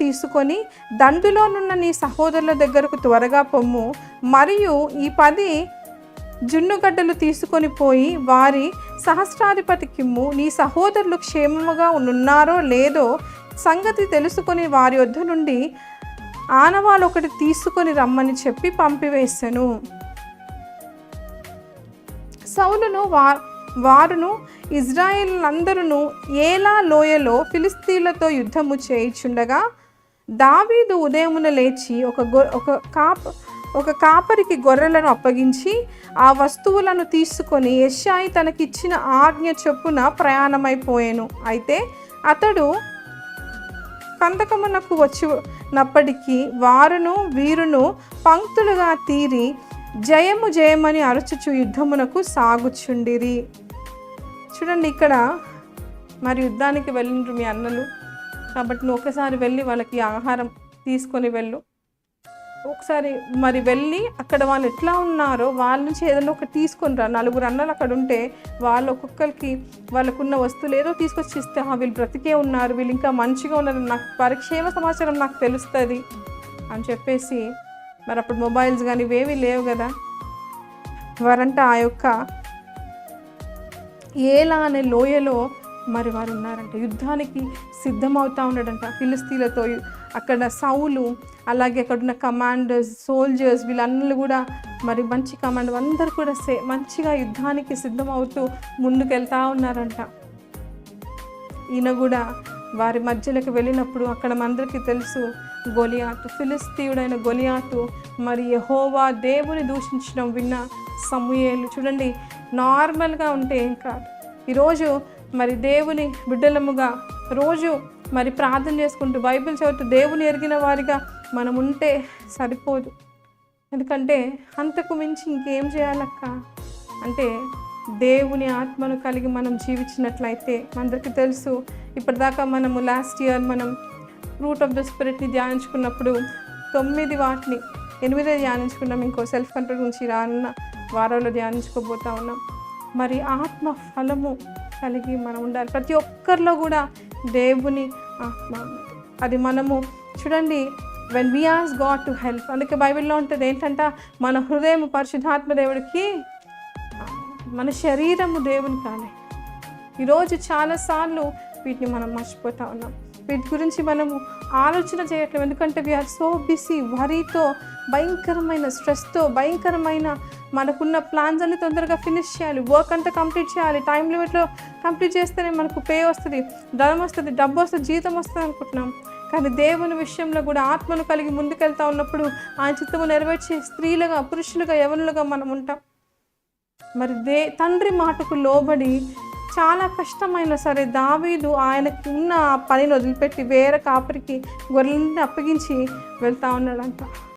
తీసుకొని దండులోనున్న నీ సహోదరుల దగ్గరకు త్వరగా పొమ్ము. మరియు ఈ పది జున్నుగడ్డలు తీసుకొని పోయి వారి సహస్రాధిపతికిమ్ము. నీ సహోదరులు క్షేమముగా ఉన్నారో లేదో సంగతి తెలుసుకొని వారి వద్ద నుండి ఆనవాలు ఒకటి తీసుకొని రమ్మని చెప్పి పంపివేశాను సౌలును వా వారును అందరును ఏలా లోయలో ఫిలిస్తీన్లతో యుద్ధము చేయుచుండగా దావీదు ఉదయమున లేచి ఒక గొ ఒక కాప ఒక కాపరికి గొర్రెలను అప్పగించి ఆ వస్తువులను తీసుకొని యెషాయి తనకిచ్చిన ఆజ్ఞ చొప్పున ప్రయాణమైపోయాను. అయితే అతడు కందకమునకు వచ్చినప్పటికీ వారును వీరును పంక్తులుగా తీరి జయము జయమని అరుచుచు యుద్ధమునకు సాగుచుండిరి. చూడండి ఇక్కడ మరి యుద్ధానికి వెళ్ళిండ్రు మీ అన్నలు. కాబట్టి నువ్వు ఒకసారి వెళ్ళి వాళ్ళకి ఆహారం తీసుకొని వెళ్ళు. ఒకసారి మరి వెళ్ళి అక్కడ వాళ్ళు ఎట్లా ఉన్నారో వాళ్ళ నుంచి ఏదైనా ఒకటి తీసుకొని రా. నలుగురు అన్నలు అక్కడ ఉంటే వాళ్ళు ఒక్కొక్కరికి వాళ్ళకున్న వస్తువులు ఏదో తీసుకొచ్చి ఇస్తే వీళ్ళు బ్రతికే ఉన్నారు వీళ్ళు ఇంకా మంచిగా ఉన్నారు నాకు పరిక్షేమ సమాచారం నాకు తెలుస్తుంది అని చెప్పేసి మరి అప్పుడు మొబైల్స్ కానీ ఇవేవి లేవు కదా. వారంట ఆ యొక్క ఏలా అనే లోయలో మరి వారు ఉన్నారంట. యుద్ధానికి సిద్ధమవుతా ఉన్నాడంట. ఫిలిస్తీన్లతో అక్కడ సౌలు అలాగే అక్కడ ఉన్న కమాండర్స్ సోల్జర్స్ వీళ్ళందరూ కూడా మరి మంచి కమాండర్ అందరు కూడా సే మంచిగా యుద్ధానికి సిద్ధమవుతూ ముందుకెళ్తా ఉన్నారంట. ఈయన కూడా వారి మధ్యలోకి వెళ్ళినప్పుడు అక్కడ మనందరికీ తెలుసు గొలియాతు ఫిలిస్తీయుడైన గొలియాతు మరి యహోవా దేవుని దూషించడం విన్న సమూహేలు చూడండి నార్మల్గా ఉంటే ఏం కాదు ఈరోజు మరి దేవుని బిడ్డలముగా రోజు మరి ప్రార్థన చేసుకుంటూ బైబిల్ చదువుతూ దేవుని ఎరిగిన వారిగా మనం ఉంటే సరిపోదు. ఎందుకంటే అంతకు మించి ఇంకేం చేయాలక్క? అంటే దేవుని ఆత్మను కలిగి మనం జీవించినట్లయితే అందరికీ తెలుసు ఇప్పటిదాకా మనము లాస్ట్ ఇయర్ మనం రూట్ ఆఫ్ ద స్పిరిట్ని ధ్యానించుకున్నప్పుడు తొమ్మిది వాటిని ఎనిమిదే ధ్యానించుకున్నాం ఇంకో సెల్ఫ్ కంట్రోల్ గురించి రానున్న వారంలో ధ్యానించుకోబోతా ఉన్నాం. మరి ఆత్మ ఫలము కలిగి మనం ఉండాలి. ప్రతి ఒక్కరిలో కూడా దేవుని ఆత్మ అది మనము చూడండి when we ask God to help అందుకే బైబిల్లో ఉంటుంది ఏంటంట మన హృదయం పరిశుద్ధాత్మ దేవుడికి మన శరీరము దేవుని కాలే ఈరోజు చాలాసార్లు వీటిని మనం మర్చిపోతా ఉన్నాం. వీటి గురించి మనము ఆలోచన చేయట్లేదు ఎందుకంటే వీఆర్ సో బిజీ వరితో భయంకరమైన స్ట్రెస్తో భయంకరమైన మనకున్న ప్లాన్స్ అన్ని తొందరగా ఫినిష్ చేయాలి. వర్క్ అంతా కంప్లీట్ చేయాలి. టైం లిమిట్లో కంప్లీట్ చేస్తేనే మనకు పే వస్తుంది ధనం వస్తుంది డబ్బు వస్తుంది జీతం వస్తుంది అనుకుంటున్నాం. కానీ దేవుని విషయంలో కూడా ఆత్మను కలిగి ముందుకెళ్తా ఉన్నప్పుడు ఆయన చిత్తము నెరవేర్చే స్త్రీలుగా పురుషులుగా యవనులుగా మనం ఉంటాం. మరి దే తండ్రి మాటకు లోబడి చాలా కష్టమైన సరే దావీదు ఆయనకు ఉన్న పనిని వదిలిపెట్టి వేరే కాపరికి గొర్రెలని అప్పగించి వెళ్తా ఉన్నాడంట.